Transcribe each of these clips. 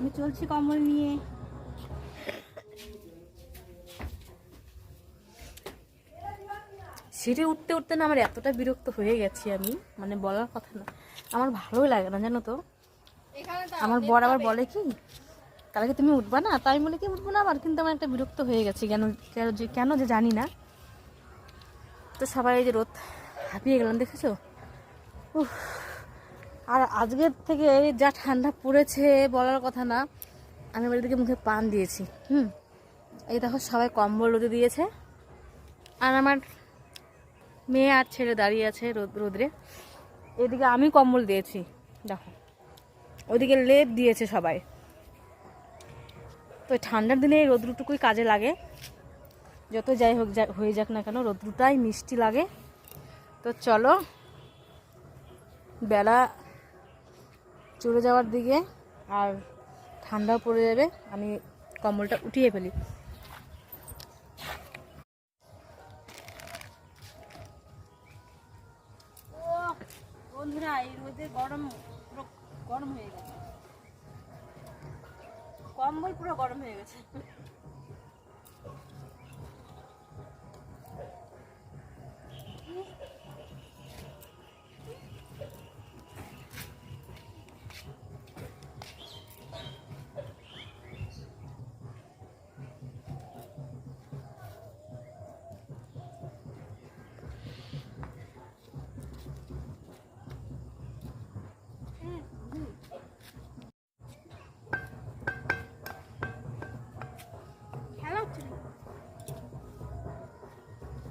আমি চলছি কম্বল নিয়ে। সিঁড়ি উঠতে উঠতে না আমার এতটা বিরক্ত হয়ে গেছি আমি মানে বলার কথা না। আমার ভালোই লাগে না জানো তো। আমার বর আবার বলে কি কালকে তুমি উঠবা না? তাই বলে কি উঠবো না আবার? কিন্তু আমার একটা বিরক্ত হয়ে গেছে কেন কেন যে কেন যে জানি না। তো সবাই যে রোদ হাঁপিয়ে গেলাম দেখেছ? উফ। আর আজকের থেকে যা ঠান্ডা পড়েছে বলার কথা না, আমি আমার দিকে মুখে পান দিয়েছি, হুম? এই দেখো সবাই কম্বল রোদে দিয়েছে। আর আমার মেয়ে আর ছেলে দাঁড়িয়ে আছে রোদ রোদ্রে। এদিকে আমি কম্বল দিয়েছি, দেখো। ওইদিকে লেপ দিয়েছে সবাই। তো ঠান্ডার দিনে এই রোদ্রুটুকুই কাজে লাগে। যত যাই হোক হয়ে যাক না কেন, রোদ্রুটাই মিষ্টি লাগে। তো চলো, বেলা চলে যাওয়ার দিকে আর ঠান্ডাও পড়ে যাবে, আমি কম্বলটা উঠিয়ে ফেলি। বন্ধুরা, এই রোদে গরম গরম হয়ে গেছে। কম্বল পুরো গরম হয়ে গেছে।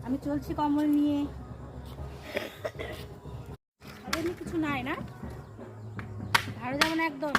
আমি চলছি কম্বল নিয়ে। কিছু নাই না? ভালো যেমন না একদম।